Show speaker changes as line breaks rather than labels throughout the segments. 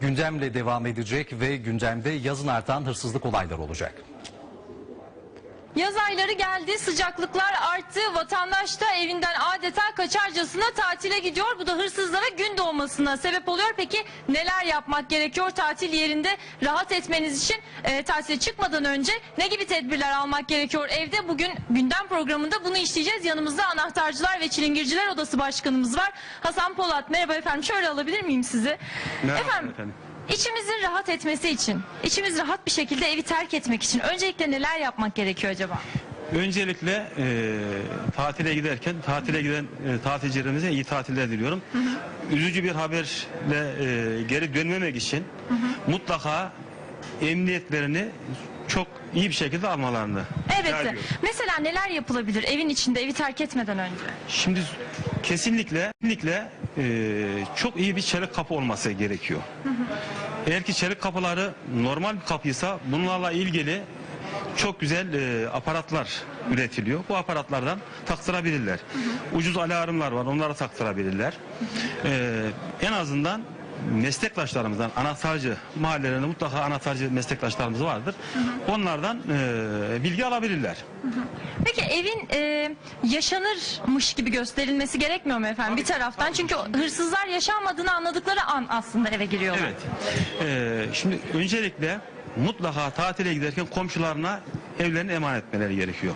Gündemle devam edecek ve gündemde yazın artan hırsızlık olayları olacak.
Yaz ayları geldi, sıcaklıklar arttı. Vatandaş da evinden adeta kaçarcasına tatile gidiyor. Bu da hırsızlara gün doğmasına sebep oluyor. Peki neler yapmak gerekiyor tatil yerinde rahat etmeniz için e, tatile çıkmadan önce ne gibi tedbirler almak gerekiyor evde? Bugün gündem programında bunu işleyeceğiz. Yanımızda anahtarcılar ve çilingirciler odası başkanımız var. Hasan Polat merhaba efendim şöyle alabilir miyim sizi?
Merhaba
efendim,
efendim.
İçimizin rahat etmesi için, içimiz rahat bir şekilde evi terk etmek için öncelikle neler yapmak gerekiyor acaba?
Öncelikle e, tatile giderken tatile giden e, tatilcilerimize iyi tatiller diliyorum. Üzücü bir haberle e, geri dönmemek için mutlaka emniyetlerini çok iyi bir şekilde almalarını
Evet. Mesela neler yapılabilir evin içinde evi terk etmeden önce?
Şimdi kesinlikle kesinlikle e, çok iyi bir çelik kapı olması gerekiyor. Eğer ki çelik kapıları normal bir kapıysa bunlarla ilgili çok güzel e, aparatlar üretiliyor. Bu aparatlardan taktırabilirler. Ucuz alarmlar var onlara taktırabilirler. E, en azından meslektaşlarımızdan anahtarcı mahallelerinde mutlaka anahtarcı meslektaşlarımız vardır. Onlardan e, bilgi alabilirler.
Peki evin e, yaşanırmış gibi gösterilmesi gerekmiyor mu efendim bir taraftan? Çünkü hırsızlar yaşanmadığını anladıkları an aslında eve giriyorlar.
Evet. Ee, şimdi öncelikle mutlaka tatile giderken komşularına evlerini emanet etmeleri gerekiyor.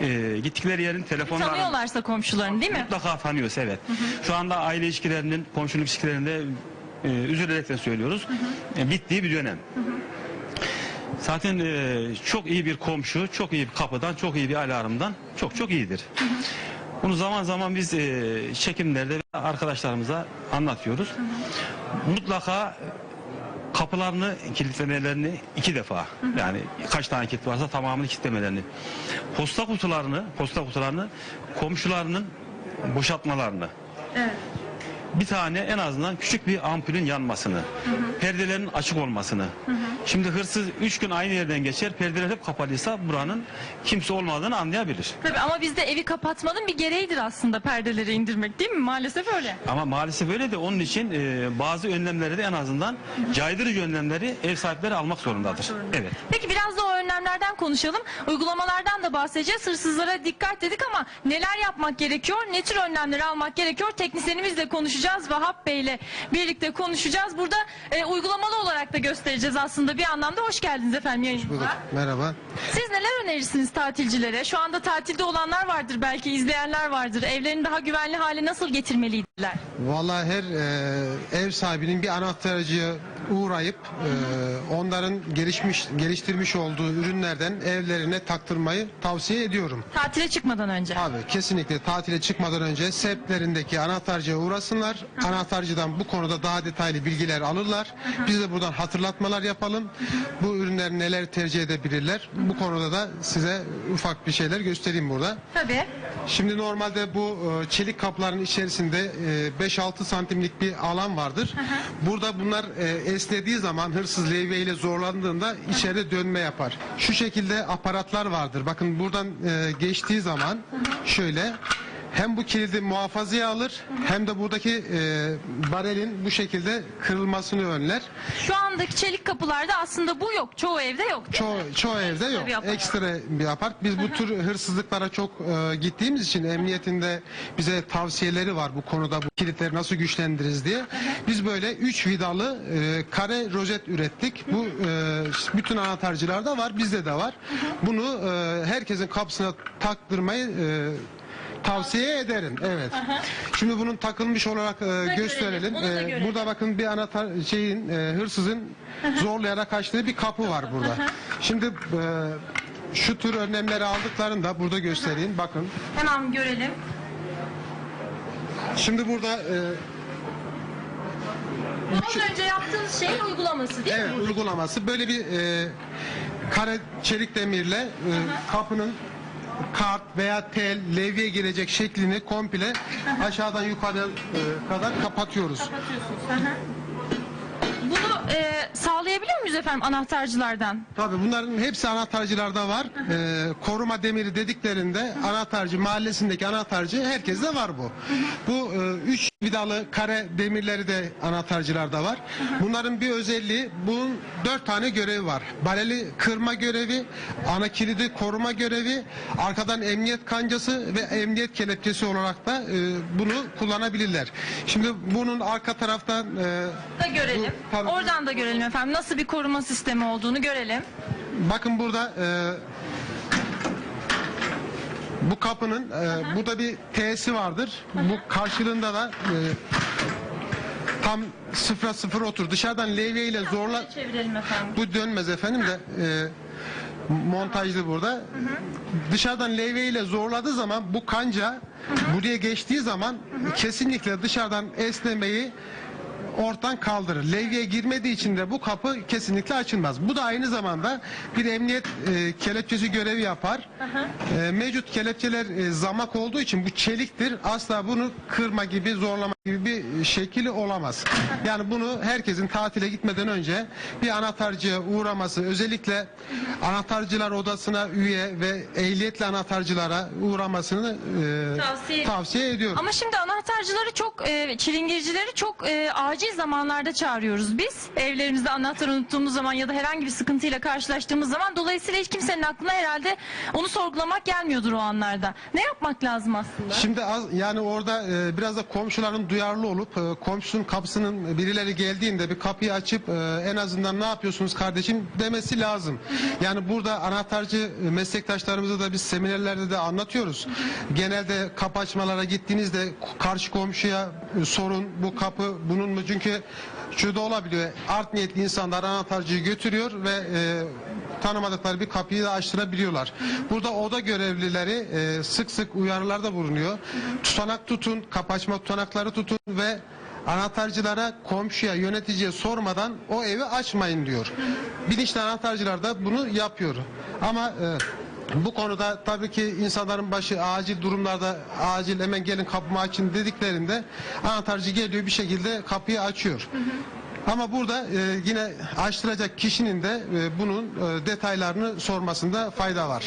Ee, gittikleri yerin telefonlarını
Tanıyorlarsa komşularını değil mi?
mutlaka tanıyoruz evet. Şu anda aile ilişkilerinin, komşuluk ilişkilerinde e, üzülerek de söylüyoruz. e, bittiği bir dönem. Zaten e, çok iyi bir komşu, çok iyi bir kapıdan, çok iyi bir alarmdan çok çok iyidir. Bunu zaman zaman biz e, çekimlerde arkadaşlarımıza anlatıyoruz. Mutlaka kapılarını kilitlemelerini iki defa yani kaç tane kilit varsa tamamını kilitlemelerini posta kutularını posta kutularını komşularının boşaltmalarını
Evet.
Bir tane en azından küçük bir ampulün yanmasını, perdelerin açık olmasını. Şimdi hırsız üç gün aynı yerden geçer, perdeler hep kapalıysa buranın kimse olmadığını anlayabilir.
Tabii ama bizde evi kapatmanın bir gereğidir aslında perdeleri indirmek değil mi? Maalesef öyle.
Ama maalesef öyle de onun için e, bazı önlemleri de en azından caydırıcı önlemleri ev sahipleri almak zorundadır. Evet.
Peki biraz da o önlemlerden konuşalım. Uygulamalardan da bahsedeceğiz. Hırsızlara dikkat dedik ama neler yapmak gerekiyor? Ne tür önlemleri almak gerekiyor? Teknisyenimizle konuşacağız. Vahap Bey ile birlikte konuşacağız. Burada e, uygulamalı olarak da göstereceğiz aslında bir anlamda. Hoş geldiniz efendim yayınımıza.
Merhaba.
Siz neler önerirsiniz tatilcilere? Şu anda tatilde olanlar vardır belki izleyenler vardır. Evlerini daha güvenli hale nasıl getirmeliydiler?
Vallahi her e, ev sahibinin bir anahtarcıya uğrayıp e, onların gelişmiş geliştirmiş olduğu ürünlerden evlerine taktırmayı tavsiye ediyorum.
Tatile çıkmadan önce.
Abi kesinlikle tatile çıkmadan önce seplerindeki anahtarcıya uğrasınlar. Anahtarcıdan bu konuda daha detaylı bilgiler alırlar. Biz de buradan hatırlatmalar yapalım. Bu ürünler neler tercih edebilirler. Bu konuda da size ufak bir şeyler göstereyim burada.
Tabii.
Şimdi normalde bu e, çelik kapların içerisinde e, 5-6 santimlik bir alan vardır. Burada bunlar e, esnediği zaman hırsız levye ile zorlandığında içeride dönme yapar. Şu şekilde aparatlar vardır. Bakın buradan e, geçtiği zaman şöyle hem bu kilidi muhafazaya alır hem de buradaki e, barelin bu şekilde kırılmasını önler.
Şu andaki çelik kapılarda aslında bu yok. Çoğu evde yok. değil
Çoğu, çoğu evde yok.
bir apart.
Ekstra bir apart. Biz bu tür hırsızlıklara çok e, gittiğimiz için emniyetinde bize tavsiyeleri var bu konuda bu kilitleri nasıl güçlendiririz diye. Biz böyle 3 vidalı e, kare rozet ürettik. Bu e, bütün anahtarcılarda var, bizde de var. Bunu e, herkesin kapısına taktırmayı e, Tavsiye ederim. Evet. Şimdi bunun takılmış olarak e, gösterelim.
Onu da
E, burada bakın bir anahtar şeyin e, hırsızın zorlayarak kaçtığı bir kapı var burada. Şimdi e, şu tür önlemleri aldıklarında burada göstereyim. Bakın.
Hemen görelim.
Şimdi burada e,
Az önce yaptığınız şeyin uygulaması değil
evet
mi?
uygulaması böyle bir e, kare çelik demirle e, kapının kart veya tel, levye girecek şeklini komple aşağıdan yukarı e, kadar kapatıyoruz.
Kapatıyorsunuz. E, sağlayabiliyor muyuz efendim anahtarcılardan?
Tabii bunların hepsi anahtarcılarda var. Ee, koruma demiri dediklerinde anahtarcı mahallesindeki anahtarcı herkeste var bu. Bu e, üç vidalı kare demirleri de anahtarcılarda var. Bunların bir özelliği bunun dört tane görevi var. Baleli kırma görevi, ana kilidi koruma görevi, arkadan emniyet kancası ve emniyet kelepçesi olarak da e, bunu kullanabilirler. Şimdi bunun arka taraftan e,
Da görelim.
Bu- tabii.
Oradan da görelim efendim. Nasıl bir koruma sistemi olduğunu görelim.
Bakın burada e, bu kapının e, burada bir T'si vardır. Bu karşılığında da e, tam sıfıra sıfır otur. Dışarıdan levye ile zorla
Çevirelim efendim.
bu dönmez efendim de e, montajlı burada. Dışarıdan levye ile zorladığı zaman bu kanca buraya geçtiği zaman kesinlikle dışarıdan esnemeyi ortadan kaldırır. Levye girmediği için de bu kapı kesinlikle açılmaz. Bu da aynı zamanda bir emniyet e, kelepçesi görevi yapar. E, mevcut kelepçeler e, zamak olduğu için bu çeliktir. Asla bunu kırma gibi zorlama gibi bir şekli olamaz. Yani bunu herkesin tatile gitmeden önce bir anahtarcıya uğraması özellikle anahtarcılar odasına üye ve ehliyetli anahtarcılara uğramasını e,
Tavsiye-
tavsiye ediyorum.
Ama şimdi anahtarcıları çok, e, çilingircileri çok e, acil zamanlarda çağırıyoruz biz. Evlerimizde anahtar unuttuğumuz zaman ya da herhangi bir sıkıntıyla karşılaştığımız zaman. Dolayısıyla hiç kimsenin aklına herhalde onu sorgulamak gelmiyordur o anlarda. Ne yapmak lazım aslında?
Şimdi az, yani orada e, biraz da komşuların duyarlı olup e, komşusunun kapısının birileri geldiğinde bir kapıyı açıp e, en azından ne yapıyorsunuz kardeşim demesi lazım. Yani burada anahtarcı e, meslektaşlarımıza da biz seminerlerde de anlatıyoruz. Genelde kapı açmalara gittiğinizde karşı komşuya e, sorun bu kapı bunun mu? Çünkü şu olabiliyor. Art niyetli insanlar anahtarcıyı götürüyor ve e, tanımadıkları bir kapıyı da açtırabiliyorlar. Burada oda görevlileri e, sık sık uyarılarda bulunuyor. Tutanak tutun, kapı açma tutanakları tutun ve anahtarcılara, komşuya, yöneticiye sormadan o evi açmayın diyor. Bilinçli anahtarcılar da bunu yapıyor. Ama e, bu konuda tabii ki insanların başı acil durumlarda acil hemen gelin kapımı açın dediklerinde anahtarcı geliyor bir şekilde kapıyı açıyor. Ama burada e, yine açtıracak kişinin de e, bunun e, detaylarını sormasında fayda var.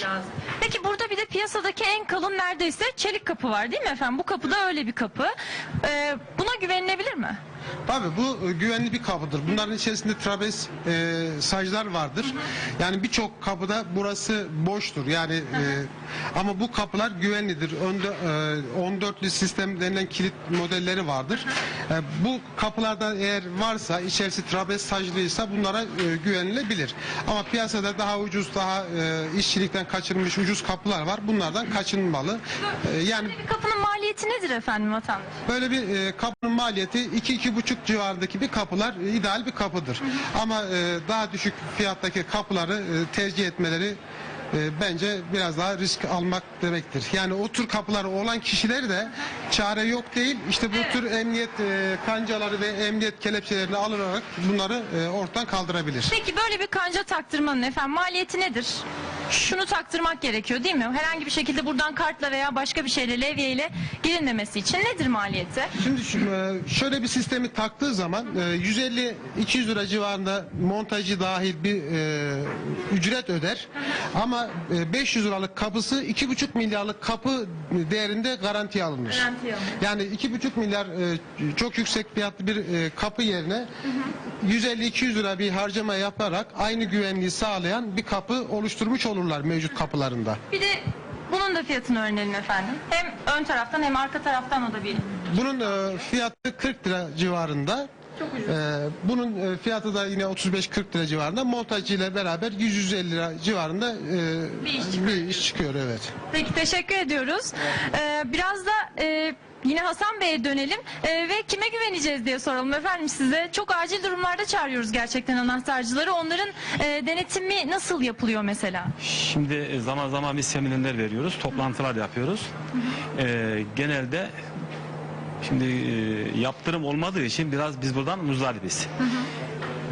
Peki burada bir de piyasadaki en kalın neredeyse çelik kapı var değil mi efendim? Bu kapı da öyle bir kapı. E, buna güvenilebilir mi?
Tabii bu e, güvenli bir kapıdır. Bunların içerisinde trapez e, saclar vardır. Yani birçok kapıda burası boştur. Yani e, ama bu kapılar güvenlidir. Önde e, 14'lü sistem denilen kilit modelleri vardır. E, bu kapılarda eğer varsa içerisi trapez saclıysa bunlara e, güvenilebilir. Ama piyasada daha ucuz, daha e, işçilikten kaçırılmış ucuz kapılar var. Bunlardan kaçınmalı. E, yani
Bir kapının maliyeti nedir efendim vatandaş?
Böyle bir e, kapının maliyeti 2-2,5 civarındaki bir kapılar e, ideal bir kapıdır. Ama e, daha düşük fiyattaki kapıları e, tercih etmeleri e, bence biraz daha risk almak demektir. Yani o tür kapıları olan kişileri de çare yok değil. İşte bu tür emniyet e, kancaları ve emniyet kelepçelerini alınarak bunları e, ortadan kaldırabilir.
Peki böyle bir kanca taktırmanın efendim maliyeti nedir? Şunu taktırmak gerekiyor değil mi? Herhangi bir şekilde buradan kartla veya başka bir şeyle levyeyle girilmemesi için nedir maliyeti?
Şimdi şu- e, şöyle bir sistemi taktığı zaman e, 150-200 lira civarında montajı dahil bir e, ücret öder. Ama e, 500 liralık kapısı 2,5 milyarlık kapı değerinde garantiye alınır.
Garantiye alınır.
Yani 2,5 milyar e, çok yüksek fiyatlı bir e, kapı yerine 150-200 lira bir harcama yaparak aynı güvenliği sağlayan bir kapı oluşturmuş olurlar mevcut kapılarında.
Bir de bunun da fiyatını öğrenelim efendim. Hem ön taraftan hem arka taraftan o da bir.
Bunun e, fiyatı 40 lira civarında.
Çok ucuz.
E, bunun e, fiyatı da yine 35-40 lira civarında. Montajı ile beraber 100-150 lira civarında e,
Bir iş çıkıyor.
bir iş çıkıyor evet.
Peki teşekkür ediyoruz. Ee, biraz da e, yine Hasan Bey'e dönelim Ee, ve kime güveneceğiz diye soralım efendim size. Çok acil durumlarda çağırıyoruz gerçekten anahtarcıları. Onların e, denetimi nasıl yapılıyor mesela?
Şimdi e, zaman zaman biz seminerler veriyoruz, toplantılar yapıyoruz. Ee, genelde şimdi e, yaptırım olmadığı için biraz biz buradan muzdaribiz.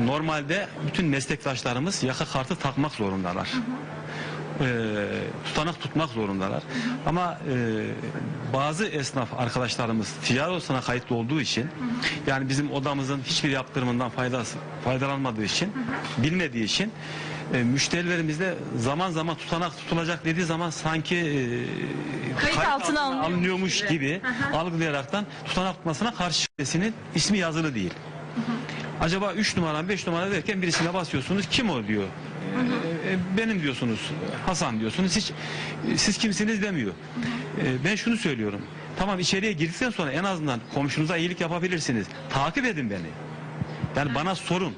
Normalde bütün meslektaşlarımız yaka kartı takmak zorundalar. e, tutanak tutmak zorundalar. Ama e, bazı esnaf arkadaşlarımız ticari odasına kayıtlı olduğu için yani bizim odamızın hiçbir yaptırımından faydası faydalanmadığı için bilmediği için e, müşterilerimiz de zaman zaman tutanak tutulacak dediği zaman sanki e,
Kayıt altına alınıyormuş
alınıyormuş
gibi.
gibi algılayaraktan tutanak tutmasına karşı şüphesinin ismi yazılı değil. Acaba 3 numara 5 numara derken birisine basıyorsunuz kim o diyor. Ee, e, benim diyorsunuz Hasan diyorsunuz hiç e, siz kimsiniz demiyor. Ben şunu söylüyorum. Tamam içeriye girdikten sonra en azından komşunuza iyilik yapabilirsiniz. Takip edin beni. Yani bana sorun.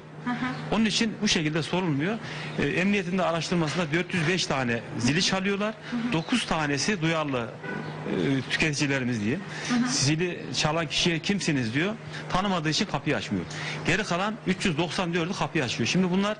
Onun için bu şekilde sorulmuyor. Ee, emniyetin de araştırmasında 405 tane zili çalıyorlar. 9 tanesi duyarlı e, tüketicilerimiz diye. Zili çalan kişiye kimsiniz diyor. Tanımadığı için kapıyı açmıyor. Geri kalan 394'ü kapıyı açıyor. Şimdi bunlar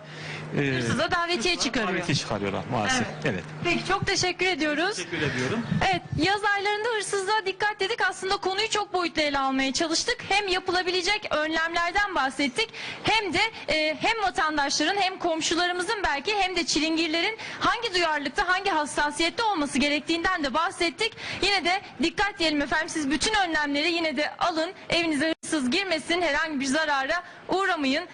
e,
Hırsıza davetiye çıkarıyor.
davetiye çıkarıyorlar maalesef. Evet.
Peki çok teşekkür ediyoruz.
Teşekkür ediyorum.
Evet yaz aylarında hırsızlığa dikkat dedik. Aslında konuyu çok boyutlu ele almaya çalıştık. Hem yapılabilecek önlemlerden bahsettik. Hem de e, hem vatandaşların hem komşularımızın belki hem de çilingirlerin hangi duyarlılıkta hangi hassasiyette olması gerektiğinden de bahsettik. De dikkat diyelim efendim siz bütün önlemleri yine de alın. Evinize hırsız girmesin herhangi bir zarara uğramayın.